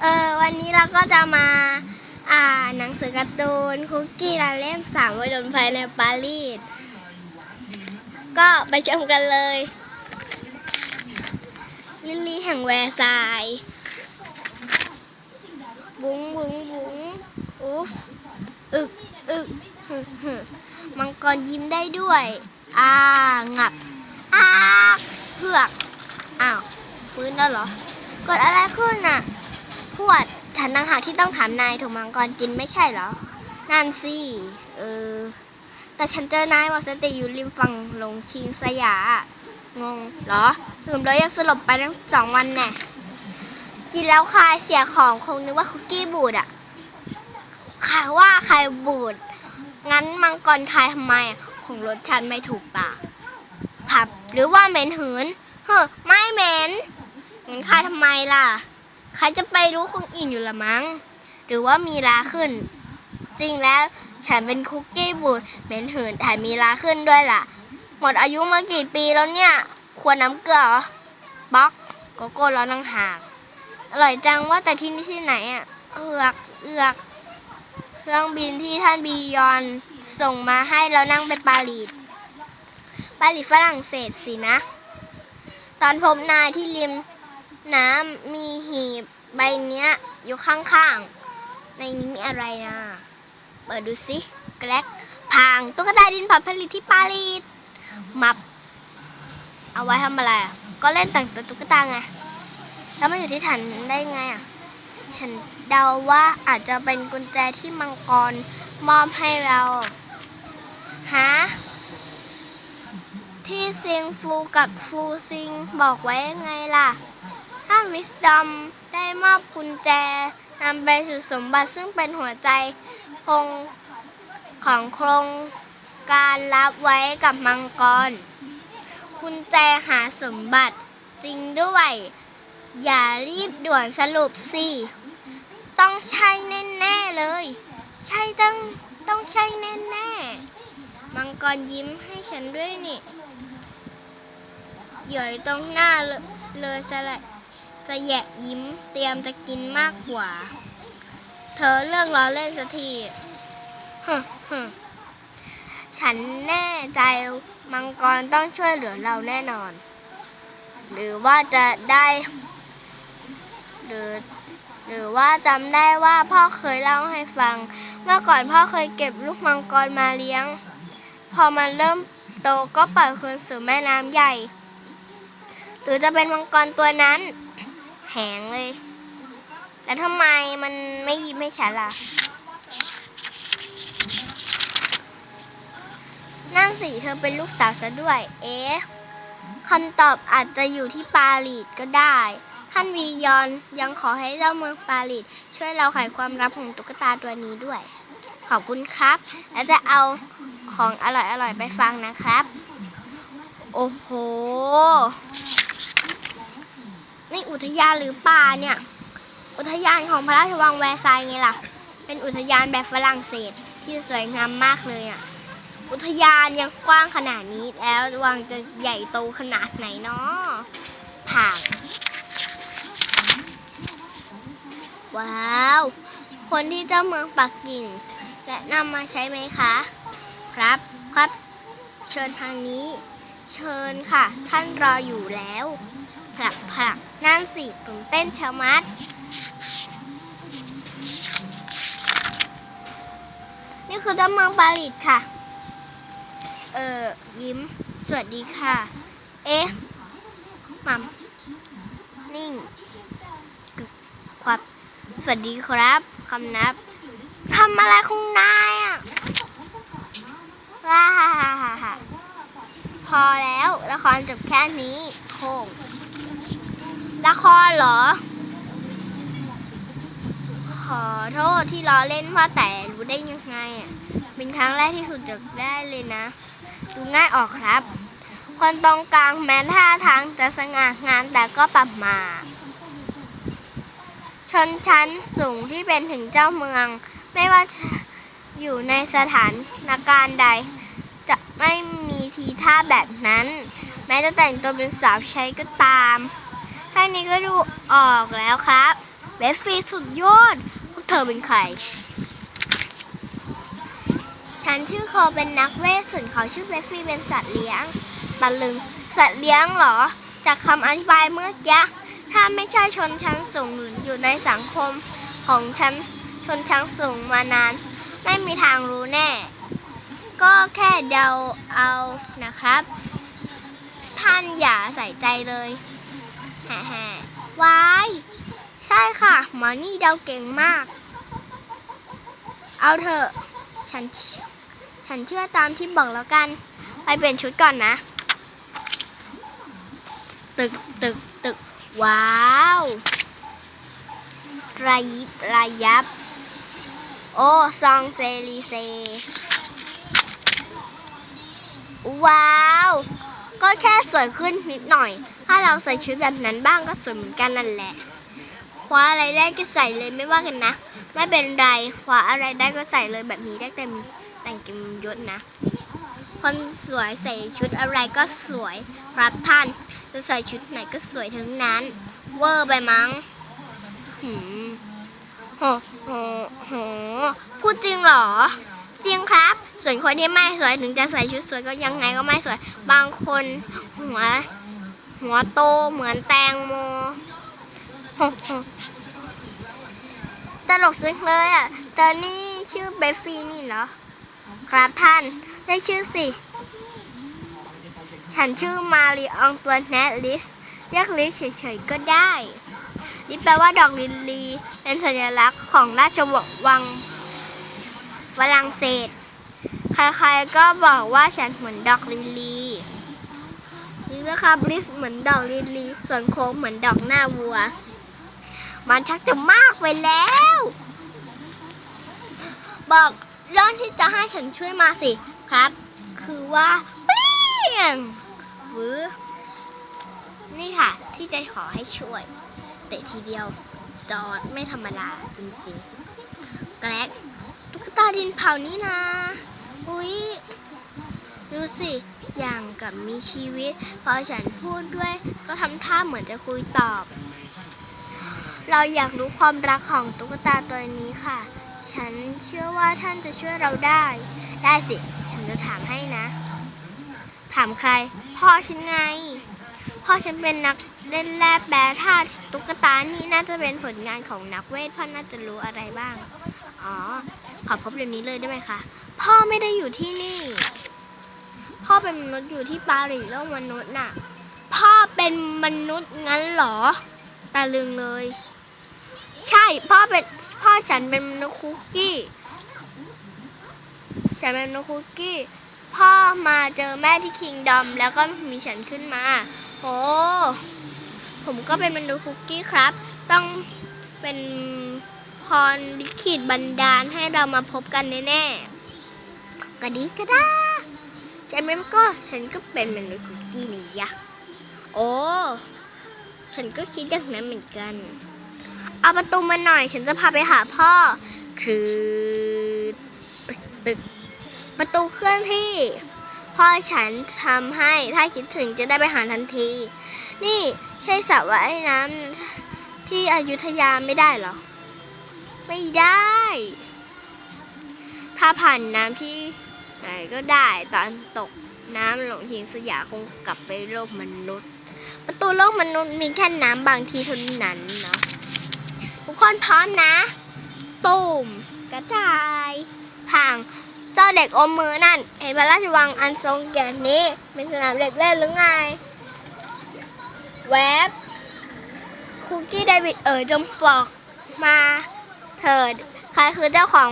เออวันนี้เราก็จะมาอ่านหนังสือการ์ตูนคุกกี้ลาเล่มสามวัยรุ่นไฟในปารีสก็ไปชมกันเลย ลิลลี่แห่งแวร์ซายบุ้งบุ้งบุ้งอุ๊ฟอึกอึกมังกรยิ้มได้ด้วยอ่างับอ้าเพือกอ้าวฟื้นแล้วเหรอเกิดอะไรขึ้นน่ะ พวด ฉันต่างหากที่ต้องถามนายถูกมังกรกินไม่ใช่เหรอ นั่นสิ เออ แต่ฉันเจอนายหมดสติอยู่ริมฝั่งหลงชิงสยา งงเหรอลืมแล้วยังสลบไปตั้งสองวันแน่ กินแล้วคายเสียของคงนึกว่าคุกกี้บูดอะใครว่าใครบูด งั้นมังกรคายทำไมอะคงรสชันไม่ถูกปากผับหรือว่าเหม็นหืน เฮ้อไม่เหม็นงั้นคายทำไมล่ะ ใครจะไปรู้คงอิ่มอยู่ละมั้ง หรือว่ามีลาขึ้น จริงแล้วฉันเป็นคุกกี้บูดเหม็นหืนแถมมีลาขึ้นด้วยล่ะ หมดอายุมากี่ปีแล้วเนี่ย ควรน้ำเกลือเหรอบ๊อกโกโก้ร้อนนังหากอร่อยจังว่าแต่ที่นี่ที่ไหนอะ เอือกเอือกเครื่องบินที่ท่านบียอนส่งมาให้เรานั่งไปปารีสปารีสฝรั่งเศสสินะ ตอนพบนายที่ริม น้ำมีหีบใบเนี้ย อยู่ข้างๆ ในนี้มีอะไรนะ เปิดดูสิแกลกพางตุ๊กตาดินผาผลิตที่ปารีสมับ เอาไว้ทำอะไรอะก็เล่นแต่งตัวตุ๊กตาไง แล้วมาอยู่ที่ฉันได้ไงอะ ฉันเดาว่าอาจจะเป็นกุญแจที่มังกรมอบให้เราฮะที่ซิงฟูกับฟูซิงบอกไว้ยังไงล่ะ ถ้าวิสดอมได้มอบกุญแจนำไปสู่สมบัติซึ่งเป็นหัวใจคงของโครงการรับไว้กับมังกร กุญแจหาสมบัติจริงด้วย อย่ารีบด่วนสรุปสิ ต้องใช่แน่ๆเลย ใช่ต้องต้องใช่แน่ๆ มังกรยิ้มให้ฉันด้วยนี่เหย่อยตรงหน้าเลยเลยจะละ จะแยะยิ้ม เตรียมจะกินมากกว่า เธอเลิกล้อเล่นสักทีฮึฮึฉันแน่ใจมังกรต้องช่วยเหลือเราแน่นอน หรือว่าจะได้ หรือ หรือว่าจำได้ว่าพ่อเคยเล่าให้ฟัง เมื่อก่อนพ่อเคยเก็บลูกมังกรมาเลี้ยง พอมันเริ่มโตก็ปล่อยคืนสู่แม่น้ำใหญ่ หรือจะเป็นมังกรตัวนั้น แหงเลย แล้วทำไมมันไม่ยิ้มให้ฉันล่ะ นั่นสิเธอเป็นลูกสาวซะด้วย เอ๊ะคำตอบอาจจะอยู่ที่ปารีสก็ได้ ท่านวียอนยังขอให้เจ้าเมืองปารีสช่วยเราไขความลับของตุ๊กตาตัวนี้ด้วย ขอบคุณครับ และจะเอาของอร่อยๆไปฟังนะครับ โอ้โห ในอุทยานหรือป่าเนี่ย อุทยานของพระราชวังแวร์ซายน์ไงล่ะ เป็นอุทยานแบบฝรั่งเศสที่สวยงามมากเลยอะ อุทยานยังกว้างขนาดนี้แล้ววังจะใหญ่โตขนาดไหนเนาะผ่านว้าว คนที่เจ้าเมืองปักกิ่ง และนำมาใช้ไหมคะ ครับครับ เชิญทางนี้ เชิญค่ะ ท่านรออยู่แล้ว ลักผลักนั่นสิตื่นเต้นชะมัด นี่คือเจ้าเมืองปารีสค่ะ เออยิ้ม สวัสดีค่ะ เอ๊ะหมัมนิ่งครับสวัสดีครับคำนับทำอะไรของนายอะว้าฮ่าฮ่าฮ่าฮ่าพอแล้วละครจบแค่นี้โค้ง ละครเหรอ ขอโทษที่ล้อเล่นว่าแต่รู้ได้ยังไงอะ เป็นครั้งแรกที่ถูกจับได้เลยนะ ดูง่ายออกครับ คนตรงกลางแม้ท่าทางจะสง่างามแต่ก็ประมาชนชั้นสูงที่เป็นถึงเจ้าเมือง ไม่ว่าอยู่ในสถานการณ์ใด จะไม่มีทีท่าแบบนั้น แม้จะแต่งตัวเป็นสาวใช้ก็ตาม ค่นี้ก็ดูออกแล้วครับเบฟฟี่สุดยอด พวกเธอเป็นใคร ฉันชื่อโคเป็นนักเวทส่วนเขาชื่อเบฟฟี่เป็นสัตว์เลี้ยงตะลึง สัตว์เลี้ยงเหรอ จากคำอธิบายเมื่อกี้ถ้าไม่ใช่ชนชั้นสูงออยู่ในสังคมของฉันชนชั้นสูงมานาน ไม่มีทางรู้แน่ ก็แค่เดาเอานะครับ ท่านอย่าใส่ใจเลย ฮ่ๆวาย ใช่ค่ะ หมอนี่เดาเก่งมาก เอาเถอะ ฉัน ฉันเชื่อตามที่บอกแล้วกัน ไปเปลี่ยนชุดก่อนนะ ตึก ตึก ตึก ว้าวระยิบระยับ โอ้ ซองเซรีเซ ว้าว ก็แค่สวยขึ้นนิดหน่อย ถ้าเราใส่ชุดแบบนั้นบ้างก็สวยเหมือนกันนั่นแหละ คว้าอะไรได้ก็ใส่เลยไม่ว่ากันนะ ไม่เป็นไร คว้าอะไรได้ก็ใส่เลยแบบนี้ได้เต็มแต่งเต็มยศนะ คนสวยใส่ชุดอะไรก็สวยรับท่านจะใส่ชุดไหนก็สวยทั้งนั้น เวอร์ไปมั้งหืมโหโหโหพูดจริงเหรอ จริงครับ ส่วนคนที่ไม่สวยถึงจะใส่ชุดสวยก็ยังไงก็ไม่สวย บางคนหัว หัวโตเหมือนแตงโมตลกสึกเลยอะต่นี่ชื่อเบฟฟี่นี่เหรอ ครับท่านได้ชื่อสิ ฉันชื่อมารีอองตัวแนทลิส เรียกลิสเฉยๆก็ได้ลิสแปลว่าดอกลิลลี เป็นสัญลักษณ์ของราชวัง ฝรั่งเศส ใครๆก็บอกว่าฉันเหมือนดอกลิลลีนี่นะครับลิสเหมือนดอกลิลีส่วนโค้งเหมือนดอกหน้าวัว มันชักจะมากไปแล้ว บอกเรื่องที่จะให้ฉันช่วยมาสิครับ คือว่าเปลี่ยงหรือนี่ค่ะ ที่จะขอให้ช่วยเตะทีเดียวจอดไม่ธรรมดาจริงๆ แกลก ตุ๊กตาดินเผานี่นะอุ๊ยดูสิอย่างกับมีชีวิต พอฉันพูดด้วย ก็ทำท่าเหมือนจะคุยตอบ เราอยากรู้ความรักของตุ๊กตาตัวนี้ค่ะ ฉันเชื่อว่าท่านจะช่วยเราได้ ได้สิ ฉันจะถามให้นะ ถามใคร พ่อฉันไง พ่อฉันเป็นนักเล่นแร่แปรธาตุตุ๊กตานี่น่าจะเป็นผลงานของนักเวทพ่อน่าจะรู้อะไรบ้าง อ๋อ ขอพบเดี๋ยวนี้เลยได้ไหมคะ พ่อไม่ได้อยู่ที่นี่ พ่อเป็นมนุษย์อยู่ที่ปารีสโลกมนุษย์น่ะ พ่อเป็นมนุษย์งั้นเหรอตาลึงเลย ใช่พ่อเป็นพ่อฉันเป็นมนุษย์คุกกี้ ฉันเป็นมนุษย์คุกกี้ พ่อมาเจอแม่ที่คิงดอมแล้วก็มีฉันขึ้นมาโอ้ผมก็เป็นมนุษย์คุกกี้ครับ ต้องเป็น รลิขิตบันดาลให้เรามาพบกันแน่ๆก็ดีก็ได้ใช่ไหมก็ฉันก็เป็นมนุษย์คุกกี้นี่ยะโอ้ฉันก็คิดอย่างนั้นเหมือนกัน เอาประตูมาหน่อย ฉันจะพาไปหาพ่อ คือตึกตึกประตูเคลื่อนที่พ่อฉันทำให้ถ้าคิดถึงจะได้ไปหาทันที นี่ใช่สระว่ายน้ำที่อยุธยาไม่ได้หรอ ไม่ได้ ถ้าผ่านน้ำที่ไหนก็ได้ตอนตกน้ำหลงหินสยามคงกลับไปโลกมนุษย์ ประตูโลกมนุษย์มีแค่น้ำบางทีเท่านั้นเนาะทุกคนพร้อมนะตูมกระจายพังเจ้าเด็กอมมือนั่น เห็นพระราชวังอันทรงเกียรตินี้ เป็นสนามเด็กเล่นหรือไง แวบคุกกี้เดวิดเอ๋ยจงบอกมา เถิดใครคือเจ้าของ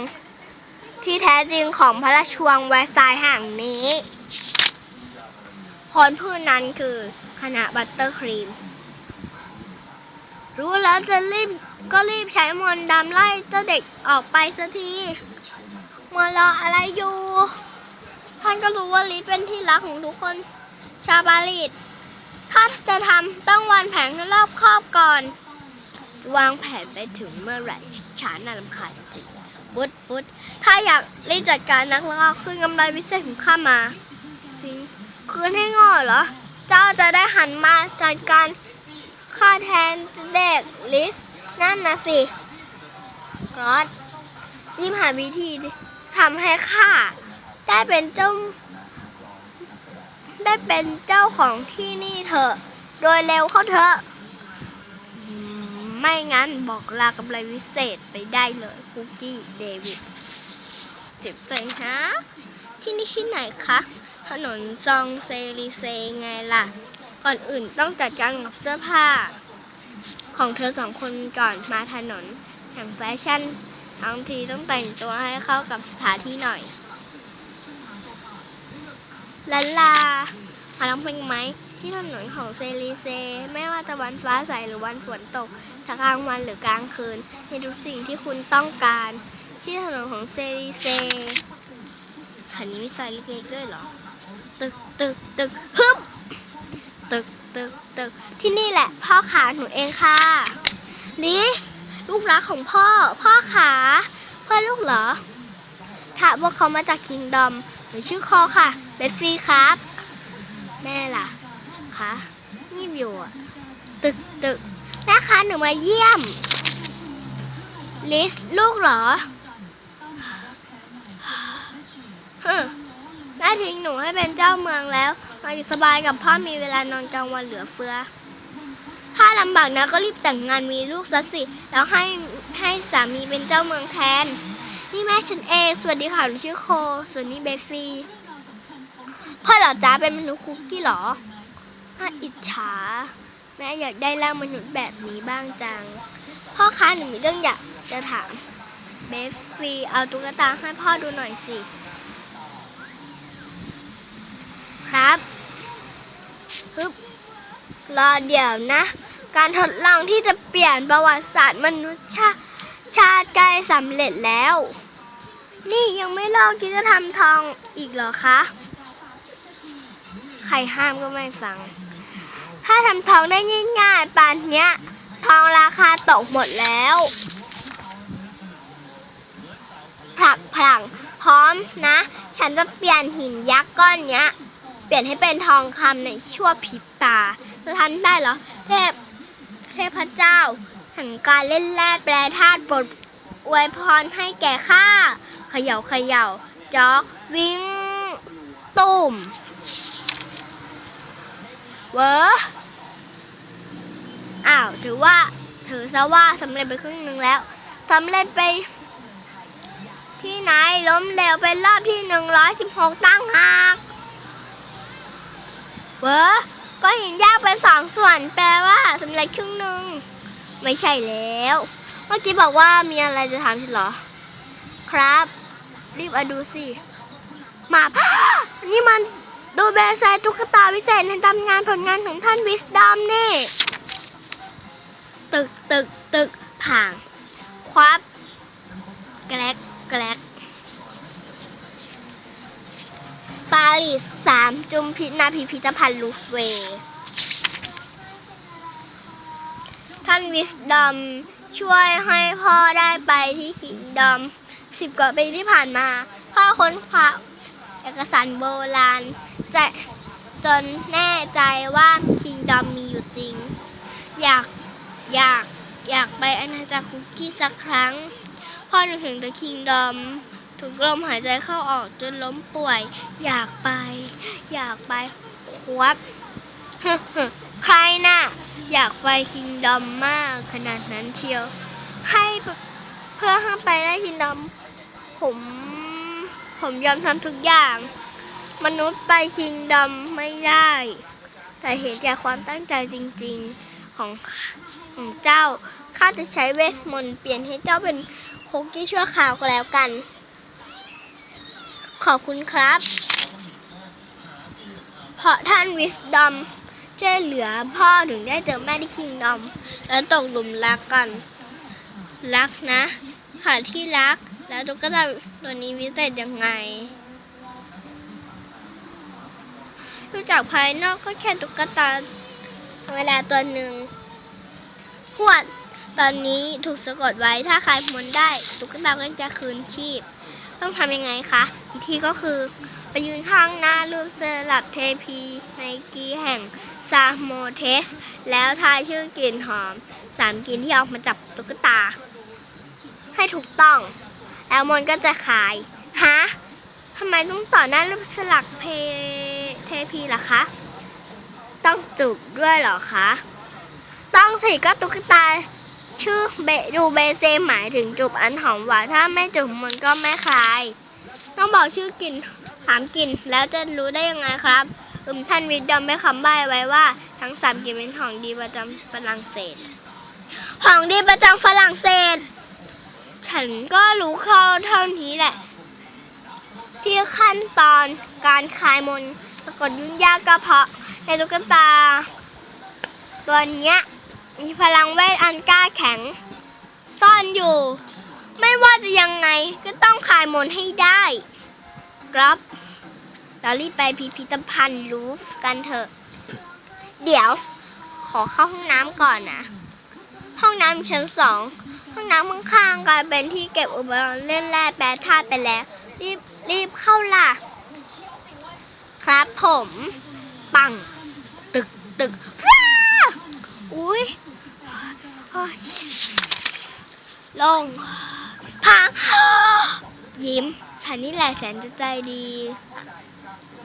ที่แท้จริงของพระราชวังแวร์ซห์แห่งนี้คนผู้นั้นคือคณะบัตเตอร์ครีม รู้แล้วจะรีบก็รีบใช้มนต์ดำไล่เจ้าเด็กออกไปสักทีมัวรออะไรอยู่ ท่านก็รู้ว่าลิศเป็นที่รักของทุกคน ชาวปารีสถ้าจะทำต้องวางแผนให้รอบคอบก่อน วางแผนไปถึงเมื่อไหร่ฉานน่ารำคาญจริงปุ๊ดปุ๊ดถ้าอยากรีบจัดการนักล่าคืนกำไรพิเศษของข้ามาสิงคืนให้ง่อเหรอ เจ้าจะได้หันมาจัดการข้าแทนเด็กลิส นั่นนะสิกรอดยิ้มหาวิธีทำให้ข้าได้เป็นเจ้า ได้เป็นเจ้าของที่นี่เถอะ โดยเร็วเข้าเถอะ ไม่งั้นบอกลากับอะไรวิเศษไปได้เลยคุกกี้เดวิดเจ็บใจฮะที่นี่ที่ไหนคะ ถนนซองเซรีเซไงล่ะ ก่อนอื่นต้องจัดการกับเสื้อผ้า ของเธอสองคนก่อนมาถนนแห่งแฟชั่นทั้งทีต้องแต่งตัวให้เข้ากับสถานที่หน่อยลาลามาร้องเพลงไหม ที่ถนนของเซรีเซ ไม่ว่าจะวันฟ้าใสหรือวันฝนตกจะกลางวันหรือกลางคืนมีทุกสิ่งที่คุณต้องการ ที่ถนนของเซรีเซคันนี้มีไซเล็กๆด้วยเหรอ ตึกตึกตึกฮึบตึกตึกตึกที่นี่แหละ พ่อขาหนูเองค่ะ ลิส ลูกรักของพ่อ พ่อขาเพื่อนลูกเหรอค่ะพวกเขามาจากคิงดอมหนูชื่อคอค่ะเบฟฟี่ครับ แม่ล่ะ คะงีบอยู่อะตึกตึกแม่คะหนูมาเยี่ยม ลิสลูกเหรอฮึแม่ทิ้งหนูให้เป็นเจ้าเมืองแล้วมาอยู่สบายกับพ่อมีเวลานอนกลางวันเหลือเฟือ ถ้าลำบากนะก็รีบแต่งงานมีลูกซะสิ แล้วให้ให้สามีเป็นเจ้าเมืองแทน นี่แม่ฉันเอง สวัสดีค่ะหนูชื่อโค ส่วนนี้เบฟฟี่พ่อเหรอจ้าเป็นมนุษย์คุกกี้เหรอ น่าอิจฉา แม่อยากได้ร่างมนุษย์แบบนี้บ้างจัง พ่อคะหนูมีเรื่องอยากจะถามเบฟฟี่เอาตุ๊กตาให้พ่อดูหน่อยสิ ครับฮึบรอเดี๋ยวนะ การทดลองที่จะเปลี่ยนประวัติศาสตร์มนุษยชาชาติใกล้สำเร็จแล้ว นี่ยังไม่ลองคิดจะทำทองอีกเหรอคะ ใครห้ามก็ไม่ฟัง ถ้าทำทองได้ง่ายๆปานเนี้ย ทองราคาตกหมดแล้วผลักพลังพร้อมนะ ฉันจะเปลี่ยนหินยักษ์ก้อนเนี้ย เปลี่ยนให้เป็นทองคำในชั่วพริบตา จะทันได้เหรอ เทพ เทพเจ้าแห่งการเล่นแร่แปรธาตุโปรดอวยพรให้แก่ข้าเขย่าเขย่าจอกวิ่งตุ่มเวอ อ้าว ถือว่าถือซะว่าสำเร็จไปครึ่งหนึ่งแล้วสำเร็จไป ที่ไหนล้มเหลวเป็นรอบที่116ตั้งหากเวอก็หินแยกเป็นสองส่วน แปลว่าสำเร็จครึ่งหนึ่งไม่ใช่แล้ว เมื่อกี้บอกว่ามีอะไรจะถามฉันเหรอ ครับ รีบมาดูสิมานี่มันดูเบซายตุ๊กตาวิเศษในตำงานผลงานของท่านวิสดอมนี่ ตึกตึกตึกผางควับแกลกแกลกปารีสสามจุมพินาพิพิธภัณฑ์ลูฟเวย์ท่านวิสดอมช่วยให้พ่อได้ไปที่คิงดอมสิบกว่าปีที่ผ่านมา พ่อค้นคว้าเอกสารโบราณจะจนแน่ใจว่าคิงดอมมีอยู่จริง อยาก อยากอยากไปอาณาจักรคุกกี้สักครั้งพ่อนึกถึงต่คิงดอมถูกลมหายใจเข้าออกจนล้มป่วย อยากไป อยากไปครับใครน่ะ อยากไปคิงดอมมากขนาดนั้นเชียว ให้เพื่อให้ไปได้คิงดอม ผม ผมยอมทำทุกอย่าง มนุษย์ไปคิงดอมไม่ได้ แต่เห็นแกความตั้งใจจริง ๆของ ของเจ้า ข้าจะใช้เวทมนต์เปลี่ยนให้เจ้าเป็นฮกกี้ชั่วคราวก็แล้วกัน ขอบคุณครับ เพราะท่านวิสดอมช่วยเหลือพ่อถึงได้เจอแม่ที่คิงดอม แล้วตกหลุมรักกัน รักนะ ค่ะที่รัก แล้วตุ๊กตาตัวนี้วิเศษยังไงดูจากภายนอกก็แค่ตุ๊กตาเวลาตัวหนึ่ง หวด ตอนนี้ถูกสะกดไว้ถ้าใครมนได้ตุ๊กตาก็จะคืนชีพ ต้องทำยังไงคะวิธีก็คือ ไปยืนข้างหน้ารูปสลับเทพีในกีแห่งซาโมเทส แล้วทายชื่อกลิ่นหอมสามกลิ่นที่ออกมาจับตุ๊กตา ให้ถูกต้อง แล้วมนก็จะขายฮะทำไมต้องต่อหน้ารูปสลักเพเทพีล่ะคะ ต้องจูบด้วยเหรอคะ ต้องสิก็ตุ๊กตา ชื่อเบดูเบเซหมายถึงจูบอันหอมหวานถ้าไม่จูบมันก็ไม่คลาย ต้องบอกชื่อกลิ่นถามกลิ่นแล้วจะรู้ได้ยังไงครับ อืมท่านวิดดอมไม่คำใบ้ไว้ว่า ทั้งสามกลิ่นเป็นของดีประจำฝรั่งเศส ของดีประจำฝรั่งเศส ฉันก็รู้ข้าเท่านี้แหละ ที่ขั้นตอนการคลายมนสะกดยุ่งยากก็เพราะในตุ๊กตาตัวเนี้ย มีพลังเวทอันกล้าแข็ง ซ่อนอยู่ ไม่ว่าจะยังไงก็ต้องคลายมนให้ได้ ครับ เรารีบไปพิพิธภัณฑ์ลูฟกันเถอะ เดี๋ยว ขอเข้าห้องน้ำก่อนนะ ห้องน้ำชั้นสอง ห้องน้ำข้างๆกลายเป็นที่เก็บอุปกรณ์เล่นแร่แปรธาตุไปแล้ว รีบรีบเข้าล่ะ ครับผม ปัง ตึกตึกฟ้าอุ้ย ลงพังยิ้ม ฉันนี่แหละแสนจะใจดี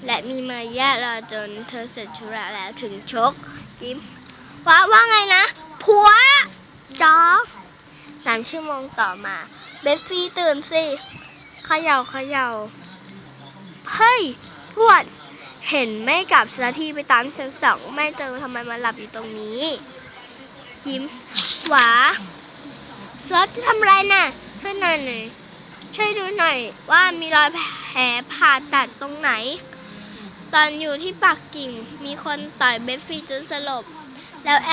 และมีมารยาทรอจนเธอเสร็จธุระแล้วถึงชก ยิ้ม ว่าว่าไงนะ ผัวจอสามชั่วโมงต่อมา เบฟฟี่ตื่นสิเขย่าเขย่าเฮ้ย พวด เห็นไม่กลับสักทีไปตามชั้นสองไม่เจอทำไมมาหลับอยู่ตรงนี้ ยิ้ม วาเซิร์ฟจะทำอะไรน่ะ ช่วยหน่อยหน่อยช่วยดูหน่อย ว่ามีรอยแผลผ่าตัดตรงไหน ตอนอยู่ที่ปักกิ่งมีคนต่อยเบฟฟี่จนสลบ แล้วแอ